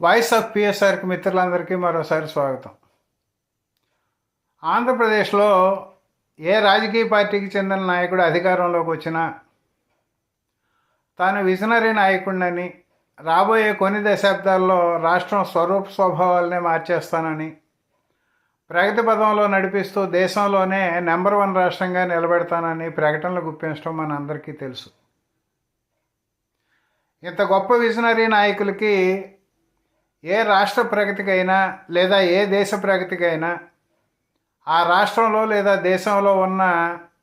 Voice of పిఎస్ఆర్కి మిత్రులందరికీ మరోసారి స్వాగతం. ఆంధ్రప్రదేశ్లో ఏ రాజకీయ పార్టీకి చెందిన నాయకుడు అధికారంలోకి వచ్చినా తాను విజనరీ నాయకుడినని రాబోయే కొన్ని దశాబ్దాల్లో రాష్ట్రం స్వరూప స్వభావాలనే మార్చేస్తానని ప్రగతి పదంలో నడిపిస్తూ దేశంలోనే నెంబర్ వన్ రాష్ట్రంగా నిలబెడతానని ప్రకటనలు గుప్పించడం మన అందరికీ తెలుసు. ఇంత గొప్ప విజనరీ నాయకులకి ఏ రాష్ట్ర ప్రగతికైనా లేదా ఏ దేశ ప్రగతికైనా ఆ రాష్ట్రంలో లేదా దేశంలో ఉన్న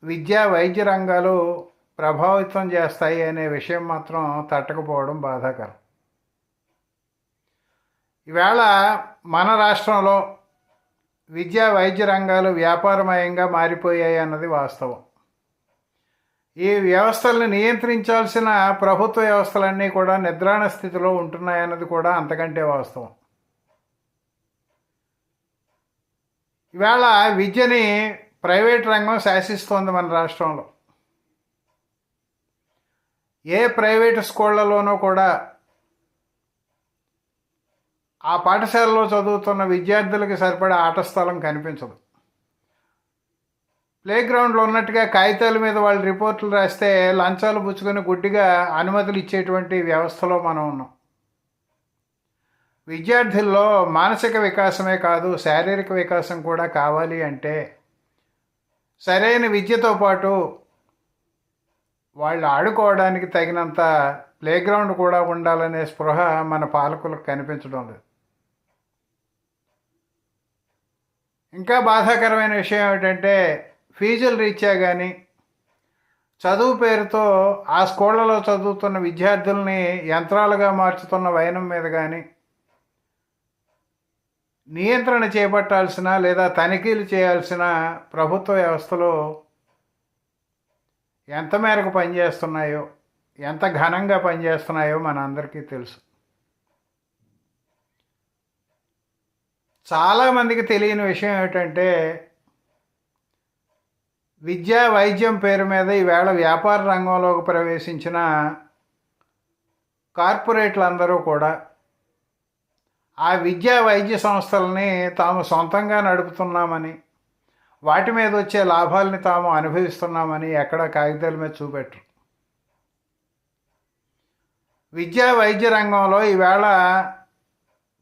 విద్యా వైద్య రంగాలు ప్రభావితం చేస్తాయి అనే విషయం మాత్రం తట్టకపోవడం బాధాకరం. ఈవేళ మన రాష్ట్రంలో విద్యా వైద్య రంగాలు వ్యాపారమయంగా మారిపోయాయి అన్నది వాస్తవం. ఈ వ్యవస్థలను నియంత్రించాల్సిన ప్రభుత్వ వ్యవస్థలన్నీ కూడా నిద్రాణ స్థితిలో ఉంటున్నాయన్నది కూడా అంతకంటే వాస్తవం. ఇవాళ విద్యని ప్రైవేట్ రంగం శాసిస్తోంది మన రాష్ట్రంలో. ఏ ప్రైవేటు స్కూళ్ళలోనూ కూడా ఆ పాఠశాలలో చదువుతున్న విద్యార్థులకు సరిపడే ఆట స్థలం కనిపించదు. ప్లే గ్రౌండ్లో ఉన్నట్టుగా కాగితాల మీద వాళ్ళు రిపోర్ట్లు రాస్తే లంచాలు పుచ్చుకొని గుడ్డిగా అనుమతులు ఇచ్చేటువంటి వ్యవస్థలో మనం ఉన్నాం. విద్యార్థుల్లో మానసిక వికాసమే కాదు శారీరక వికాసం కూడా కావాలి అంటే సరైన విద్యతో పాటు వాళ్ళు ఆడుకోవడానికి తగినంత ప్లేగ్రౌండ్ కూడా ఉండాలనే స్పృహ మన పాలకులకు కనిపించడం లేదు. ఇంకా బాధాకరమైన విషయం ఏమిటంటే ఫీజులు రీత్యా కానీ చదువు పేరుతో ఆ స్కూళ్ళలో చదువుతున్న విద్యార్థుల్ని యంత్రాలుగా మార్చుతున్న వైనం మీద కానీ నియంత్రణ చేపట్టాల్సిన లేదా తనిఖీలు చేయాల్సిన ప్రభుత్వ వ్యవస్థలు ఎంత మేరకు పనిచేస్తున్నాయో ఎంత ఘనంగా పనిచేస్తున్నాయో మన అందరికీ తెలుసు. చాలామందికి తెలియని విషయం ఏమిటంటే విద్యా వైద్యం పేరు మీద ఈవేళ వ్యాపార రంగంలోకి ప్రవేశించిన కార్పొరేట్లందరూ కూడా ఆ విద్యా వైద్య సంస్థలని తాము సొంతంగా నడుపుతున్నామని వాటి మీద వచ్చే లాభాలని తాము అనుభవిస్తున్నామని ఎక్కడ కాగితాల మీద చూపెట్టరు. విద్యా వైద్య రంగంలో ఈవేళ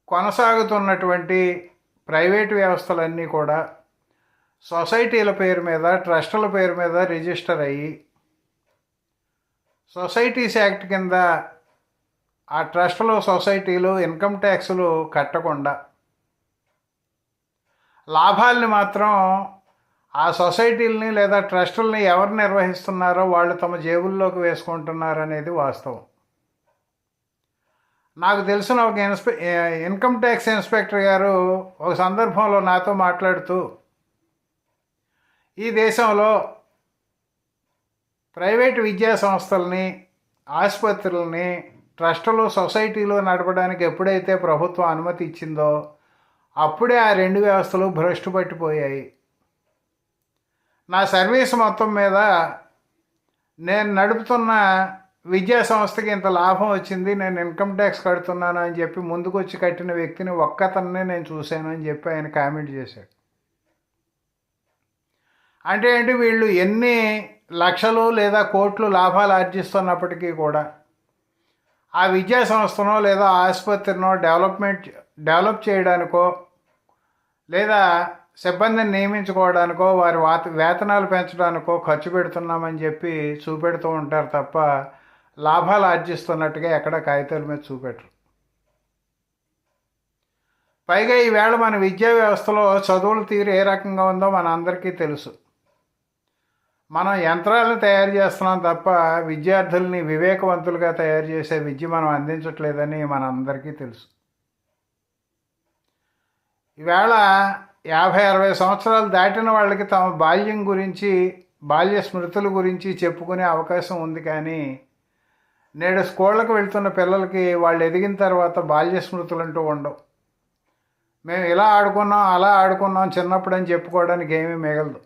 కొనసాగుతున్నటువంటి ప్రైవేటు వ్యవస్థలన్నీ కూడా సొసైటీల పేరు మీద ట్రస్టుల పేరు మీద రిజిస్టర్ అయ్యి సొసైటీస్ యాక్ట్ కింద ఆ ట్రస్టులు సొసైటీలు ఇన్కమ్ ట్యాక్సులు కట్టకుండా లాభాలని మాత్రం ఆ సొసైటీలని లేదా ట్రస్టుల్ని ఎవరు నిర్వహిస్తున్నారో వాళ్ళు తమ జేబుల్లోకి వేసుకుంటున్నారు అనేది వాస్తవం. నాకు తెలిసిన ఒక ఇన్స్పె ఇన్కమ్ ట్యాక్స్ ఇన్స్పెక్టర్ గారు ఒక సందర్భంలో నాతో మాట్లాడుతూ ఈ దేశంలో ప్రైవేటు విద్యా సంస్థల్ని ఆసుపత్రులని ట్రస్టులు సొసైటీలు నడపడానికి ఎప్పుడైతే ప్రభుత్వం అనుమతి ఇచ్చిందో అప్పుడే ఆ రెండు వ్యవస్థలు భ్రష్టు పట్టిపోయాయి. నా సర్వీస్ మొత్తం మీద నేను నడుపుతున్న విద్యా సంస్థకి ఇంత లాభం వచ్చింది నేను ఇన్కమ్ ట్యాక్స్ కడుతున్నాను అని చెప్పి ముందుకు వచ్చి కట్టిన వ్యక్తిని ఒక్కతన్నే నేను చూశాను అని చెప్పి ఆయన కామెంట్ చేశాడు. అంటే ఏంటి వీళ్ళు ఎన్ని లక్షలు లేదా కోట్లు లాభాలు ఆర్జిస్తున్నప్పటికీ కూడా ఆ విద్యా సంస్థనో లేదా ఆసుపత్రినో డెవలప్మెంట్ డెవలప్ చేయడానికో లేదా సిబ్బందిని నియమించుకోవడానికో వారి వాత వేతనాలు పెంచడానికో ఖర్చు పెడుతున్నామని చెప్పి చూపెడుతూ ఉంటారు తప్ప లాభాలు ఆర్జిస్తున్నట్టుగా ఎక్కడ కాగితాల మీద చూపెట్టరు. పైగా ఈవేళ మన విద్యా వ్యవస్థలో చదువుల తీరు ఏ రకంగా ఉందో మన అందరికీ తెలుసు. మనం యంత్రాలను తయారు చేస్తున్నాం తప్ప విద్యార్థుల్ని వివేకవంతులుగా తయారు చేసే విద్య మనం అందించట్లేదని మన అందరికీ తెలుసు. ఈవేళ యాభై అరవై సంవత్సరాలు దాటిన వాళ్ళకి తమ బాల్యం గురించి బాల్య స్మృతుల గురించి చెప్పుకునే అవకాశం ఉంది కానీ నేడు స్కూళ్ళకు వెళ్తున్న పిల్లలకి వాళ్ళు ఎదిగిన తర్వాత బాల్య స్మృతులు అంటూ ఉండవు. మేము ఇలా ఆడుకున్నాం అలా ఆడుకున్నాం చిన్నప్పుడు అని చెప్పుకోవడానికి ఏమీ మిగలదు.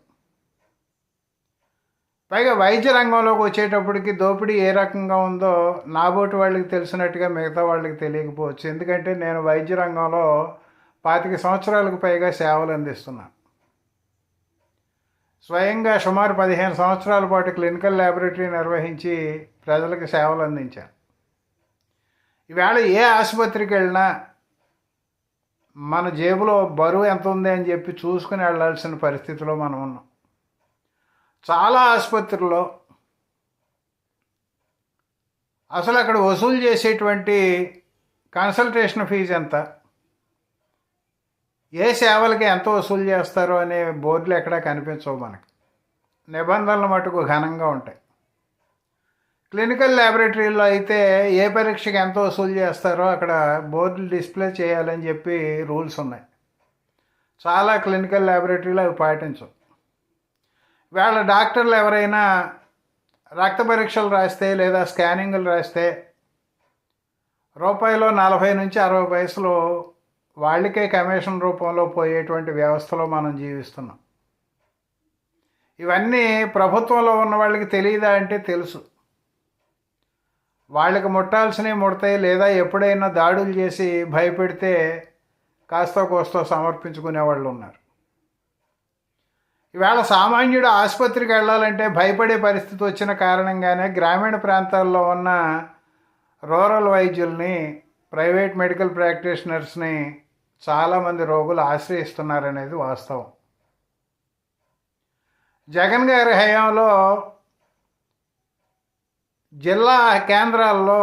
పైగా వైద్య రంగంలోకి వచ్చేటప్పటికి దోపిడీ ఏ రకంగా ఉందో నాబోటి వాళ్ళకి తెలిసినట్టుగా మిగతా వాళ్ళకి తెలియకపోవచ్చు. ఎందుకంటే నేను వైద్య రంగంలో పాతిక సంవత్సరాలకు పైగా సేవలు అందిస్తున్నాను. స్వయంగా సుమారు పదిహేను సంవత్సరాల పాటు క్లినికల్ ల్యాబొరేటరీ నిర్వహించి ప్రజలకు సేవలు అందించాను. ఈవేళ ఏ ఆసుపత్రికి వెళ్ళినా మన జేబులో బరువు ఎంత ఉంది అని చెప్పి చూసుకుని వెళ్ళాల్సిన పరిస్థితిలో మనం ఉన్నాం. చాలా ఆసుపత్రుల్లో అసలు అక్కడ వసూలు చేసేటువంటి కన్సల్టేషన్ ఫీజు ఎంత? ఏ సేవలకి ఎంత వసూలు చేస్తారో అనే బోర్డులు ఎక్కడా కనిపించవు మనకి. నిబంధనలు మటుకు ఘనంగా ఉంటాయి. క్లినికల్ ల్యాబొరేటరీలో అయితే ఏ పరీక్షకి ఎంత వసూలు చేస్తారో అక్కడ బోర్డులు డిస్ప్లే చేయాలని చెప్పి రూల్స్ ఉన్నాయి. చాలా క్లినికల్ ల్యాబొరేటరీలో అవి పాటించవు. వాళ్ళ డాక్టర్లు ఎవరైనా రక్త పరీక్షలు రాస్తే లేదా స్కానింగ్లు రాస్తే రూపాయలు నలభై నుంచి అరవై వయసులో వాళ్ళకే కమిషన్ రూపంలో పోయేటువంటి వ్యవస్థలో మనం జీవిస్తున్నాం. ఇవన్నీ ప్రభుత్వంలో ఉన్న వాళ్ళకి తెలియదా అంటే తెలుసు. వాళ్ళకి ముట్టాల్సినవి ముడతాయి లేదా ఎప్పుడైనా దాడులు చేసి భయపెడితే కాస్త కోస్తో సమర్పించుకునే వాళ్ళు ఉన్నారు. ఈవేళ సామాన్యుడు ఆసుపత్రికి వెళ్ళాలంటే భయపడే పరిస్థితి వచ్చిన కారణంగానే గ్రామీణ ప్రాంతాల్లో ఉన్న రూరల్ వైద్యుల్ని ప్రైవేట్ మెడికల్ ప్రాక్టీషనర్స్ని చాలామంది రోగులు ఆశ్రయిస్తున్నారనేది వాస్తవం. జగన్ గారి హయాంలో జిల్లా కేంద్రాల్లో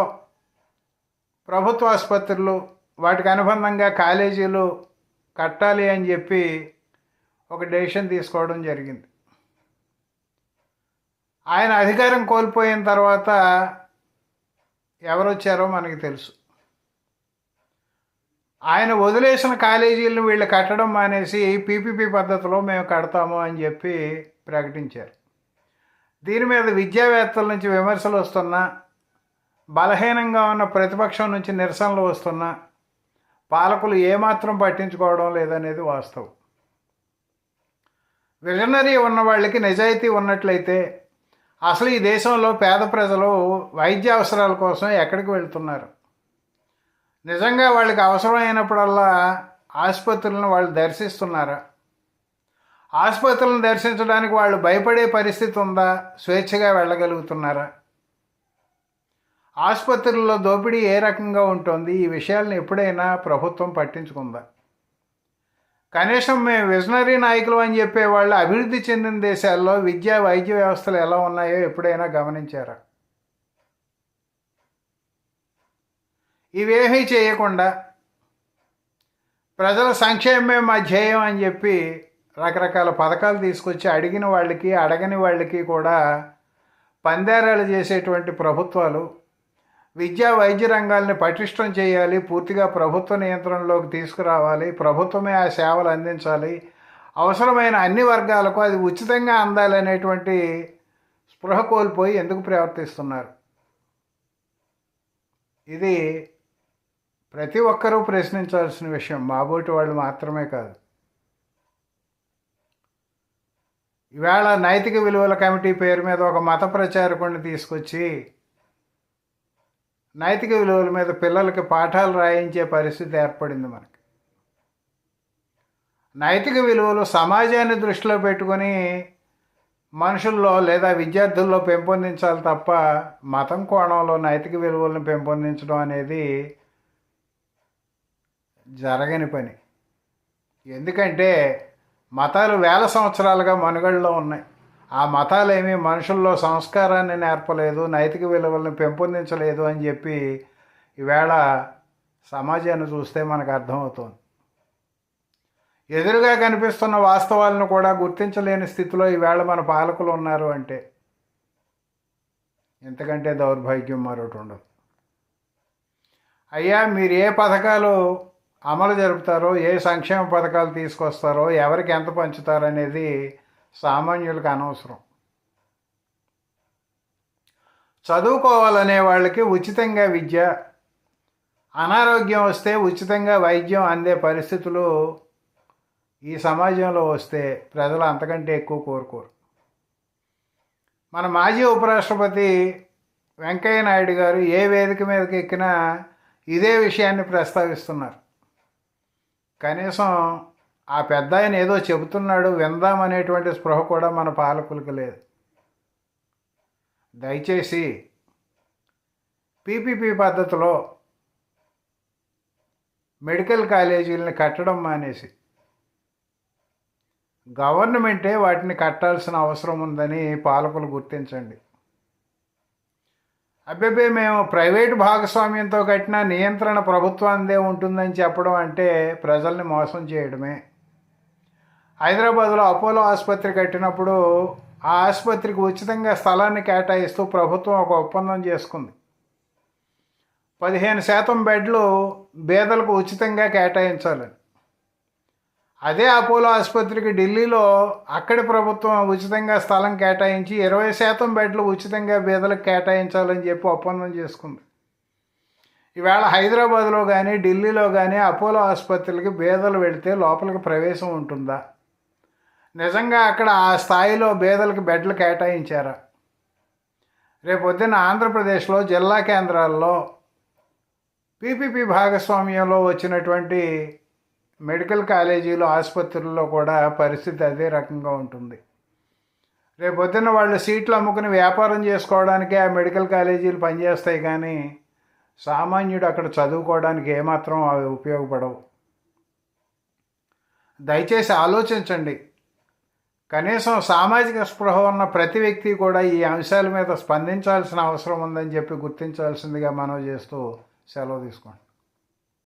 ప్రభుత్వ ఆసుపత్రులు వాటికి అనుబంధంగా కాలేజీలు కట్టాలి అని చెప్పి ఒక డెసిషన్ తీసుకోవడం జరిగింది. ఆయన అధికారం కోల్పోయిన తర్వాత ఎవరు వచ్చారో మనకి తెలుసు. ఆయన వదిలేసిన కాలేజీలను వీళ్ళు కట్టడం మానేసి పీపీపీ పద్ధతిలో మేము కడతాము అని చెప్పి ప్రకటించారు. దీని మీద విద్యావేత్తల నుంచి విమర్శలు వస్తున్నా బలహీనంగా ఉన్న ప్రతిపక్షం నుంచి నిరసనలు వస్తున్నా పాలకులు ఏమాత్రం పట్టించుకోవడం లేదనేది వాస్తవం. విజనరీ ఉన్న వాళ్ళకి నిజాయితీ ఉన్నట్లయితే అసలు ఈ దేశంలో పేద ప్రజలు వైద్య అవసరాల కోసం ఎక్కడికి వెళ్తున్నారు? నిజంగా వాళ్ళకి అవసరమైనప్పుడల్లా ఆసుపత్రులను వాళ్ళు దర్శిస్తున్నారా? ఆసుపత్రులను దర్శించడానికి వాళ్ళు భయపడే పరిస్థితి ఉందా? స్వేచ్ఛగా వెళ్ళగలుగుతున్నారా? ఆసుపత్రుల్లో దోపిడీ ఏ రకంగా ఉంటుంది? ఈ విషయాలను ఎప్పుడైనా ప్రభుత్వం పట్టించుకుందా? కనీసం మేము విజనరీ నాయకులు అని చెప్పే వాళ్ళు అభివృద్ధి చెందిన దేశాల్లో విద్యా వైద్య వ్యవస్థలు ఎలా ఉన్నాయో ఎప్పుడైనా గమనించారా? ఇవేమీ చేయకుండా ప్రజల సంక్షేమమే మా ధ్యేయం అని చెప్పి రకరకాల పథకాలు తీసుకొచ్చి అడిగిన వాళ్ళకి అడగని వాళ్ళకి కూడా పందేరాలు చేసేటువంటి ప్రభుత్వాలు విద్యా వైద్య రంగాల్ని పటిష్టం చేయాలి పూర్తిగా ప్రభుత్వ నియంత్రణలోకి తీసుకురావాలి ప్రభుత్వమే ఆ సేవలు అందించాలి. అవసరమైన అన్ని వర్గాలకు అది ఉచితంగా అందాలనేటువంటి స్పృహ కోల్పోయి ఎందుకు ప్రవర్తిస్తున్నారు? ఇది ప్రతి ఒక్కరూ ప్రశ్నించాల్సిన విషయం. మాబోటి వాళ్ళు మాత్రమే కాదు. ఈవేళ నైతిక విలువల కమిటీ పేరు మీద ఒక మత ప్రచారకుడిని తీసుకొచ్చి నైతిక విలువల మీద పిల్లలకి పాఠాలు రాయించే పరిస్థితి ఏర్పడింది మనకి. నైతిక విలువలు సమాజాన్ని దృష్టిలో పెట్టుకొని మనుషుల్లో లేదా విద్యార్థుల్లో పెంపొందించాలి తప్ప మతం కోణంలో నైతిక విలువలను పెంపొందించడం అనేది జరగని పని. ఎందుకంటే మతాలు వేల సంవత్సరాలుగా మనుగడలో ఉన్నాయి. ఆ మతాలేమి మనుషుల్లో సంస్కారాన్ని నేర్పలేదు నైతిక విలువలను పెంపొందించలేదు అని చెప్పి ఈవేళ సమాజాన్ని చూస్తే మనకు అర్థమవుతుంది. ఎదురుగా కనిపిస్తున్న వాస్తవాలను కూడా గుర్తించలేని స్థితిలో ఈవేళ మన పాలకులు ఉన్నారు అంటే ఎంతకంటే దౌర్భాగ్యం మరొకటి ఉండదు. అయ్యా మీరు ఏ పథకాలు అమలు జరుపుతారో ఏ సంక్షేమ పథకాలు తీసుకొస్తారో ఎవరికి ఎంత పంచుతారనేది సామాన్యులకు అనవసరం. చదువుకోవాలనే వాళ్ళకి ఉచితంగా విద్య అనారోగ్యం వస్తే ఉచితంగా వైద్యం అందే పరిస్థితులు ఈ సమాజంలో వస్తే ప్రజలు అంతకంటే ఎక్కువ కోరుకోరు. మన మాజీ ఉపరాష్ట్రపతి వెంకయ్య నాయుడు గారు ఏ వేదిక మీదకి ఎక్కినా ఇదే విషయాన్ని ప్రస్తావిస్తున్నారు. కనీసం ఆ పెద్ద ఆయన ఏదో చెబుతున్నాడు విందాం అనేటువంటి స్పృహ కూడా మన పాలకులకు లేదు. దయచేసి పీపీపీ పద్ధతిలో మెడికల్ కాలేజీలను కట్టడం మానేసి గవర్నమెంటే వాటిని కట్టాల్సిన అవసరం ఉందని పాలకులు గుర్తించండి. అబ్బే మేము ప్రైవేట్ భాగస్వామ్యంతో కట్టిన నియంత్రణ ప్రభుత్వాందే ఉంటుందని చెప్పడం అంటే ప్రజల్ని మోసం చేయడమే. హైదరాబాద్లో అపోలో ఆసుపత్రి కట్టినప్పుడు ఆ ఆసుపత్రికి ఉచితంగా స్థలాన్ని కేటాయిస్తూ ప్రభుత్వం ఒక ఒప్పందం చేసుకుంది. పదిహేను శాతం బెడ్లు పేదలకు ఉచితంగా కేటాయించాలని. అదే అపోలో ఆసుపత్రికి ఢిల్లీలో అక్కడి ప్రభుత్వం ఉచితంగా స్థలం కేటాయించి ఇరవై శాతం బెడ్లు ఉచితంగా బీదలకు కేటాయించాలని చెప్పి ఒప్పందం చేసుకుంది. ఈవేళ హైదరాబాద్లో కానీ ఢిల్లీలో కానీ అపోలో ఆసుపత్రికి బీదలు వెళితే లోపలికి ప్రవేశం ఉంటుందా? నిజంగా అక్కడ ఆ స్థాయిలో బీదలకు బెడ్లు కేటాయించారా. రేపొద్దున ఆంధ్రప్రదేశ్లో జిల్లా కేంద్రాల్లో పీపీపీ భాగస్వామ్యంలో వచ్చినటువంటి మెడికల్ కాలేజీలు ఆసుపత్రుల్లో కూడా పరిస్థితి అదే రకంగా ఉంటుంది. రేపొద్దున వాళ్ళు సీట్లు అమ్ముకుని వ్యాపారం చేసుకోవడానికి ఆ మెడికల్ కాలేజీలు పనిచేస్తాయి కానీ సామాన్యుడు అక్కడ చదువుకోవడానికి ఏమాత్రం అవి ఉపయోగపడవు. దయచేసి ఆలోచించండి. కనీసం సామాజిక స్పృహ ఉన్న ప్రతి వ్యక్తి కూడా ఈ అంశాల మీద స్పందించాల్సిన అవసరం ఉందని చెప్పి గుర్తించాల్సిందిగా మనం చేస్తూ సెలవు తీసుకోండి.